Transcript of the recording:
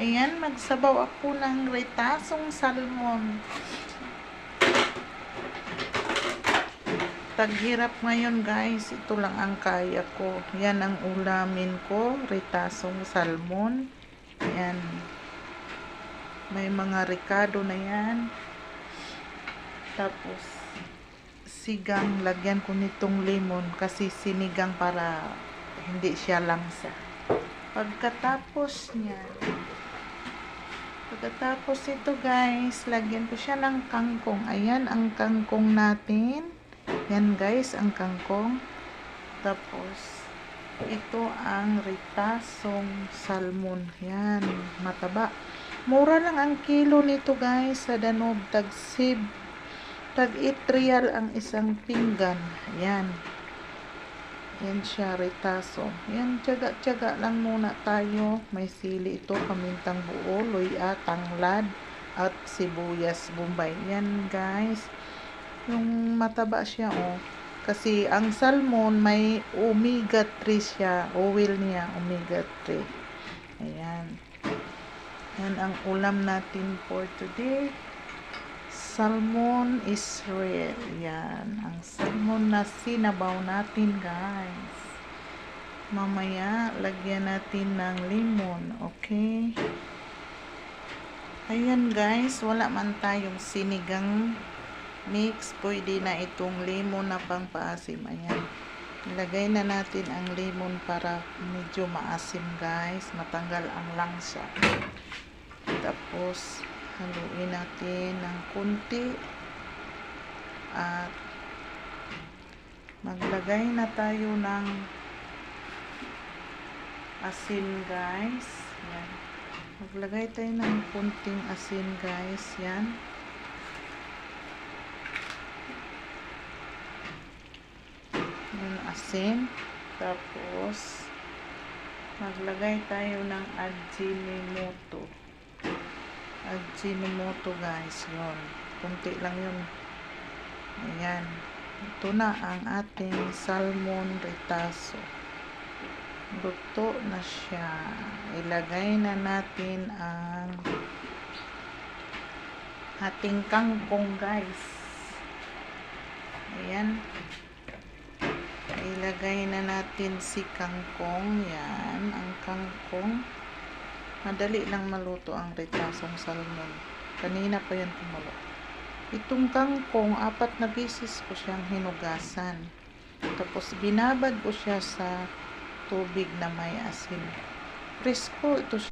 Ayan, magsabaw ako ng retasong salmon. Taghirap ngayon guys, ito lang ang kaya ko. Yan ang ulamin ko, retasong salmon. Yan. May mga ricado na yan. Tapos, sigang, lagyan ko nitong lemon kasi sinigang para hindi siya langsa. Pagkatapos niya, pagkatapos ito guys, lagyan ko siya ng kangkong. Ayan ang kangkong natin. Yan guys, ang kangkong. Tapos, ito ang ritasong salmon. Yan, mataba. Mura lang ang kilo nito guys sa Danube. Tag-sib. Tag-8 real ang isang pinggan. Yan. Yan siya, ritaso. Yan, tiyaga-tiyaga lang muna tayo. May sili ito, pamintang buo, luya, tanglad, at sibuyas, bombay. Yan guys. Yung mataba siya, oh. Kasi ang salmon, may omega 3 siya. Oil niya, omega 3. Ayan. Yan ang ulam natin for today. Salmon is red. Yan. Ang salmon na sinabaw natin, guys. Mamaya, lagyan natin ng lemon. Okay? Ayan, guys. Wala man tayong sinigang mix. Pwede na itong lemon na pangpaasim. Ayan. Ilagay na natin ang lemon para medyo maasim, guys. Matanggal ang langsa. Tapos, haluin natin ng kunti. At, maglagay na tayo ng asin, guys. Yan. Maglagay tayo ng kunting asin, guys. Yan. Yan, asin. Tapos, maglagay tayo ng ajinomoto. Ajinomoto guys, yun. Kunti lang yun. Ayan. Ito na ang ating salmon retaso. Luto na siya. Ilagay na natin ang ating kangkong guys. Ayan. Ilagay na natin si kangkong. Yan. Ang kangkong. Madali lang maluto ang retasong salmon. Kanina pa yan kumulo. Itong kangkong, apat na beses ko siyang hinugasan. Tapos binabad ko siya sa tubig na may asin. Presko ito siya.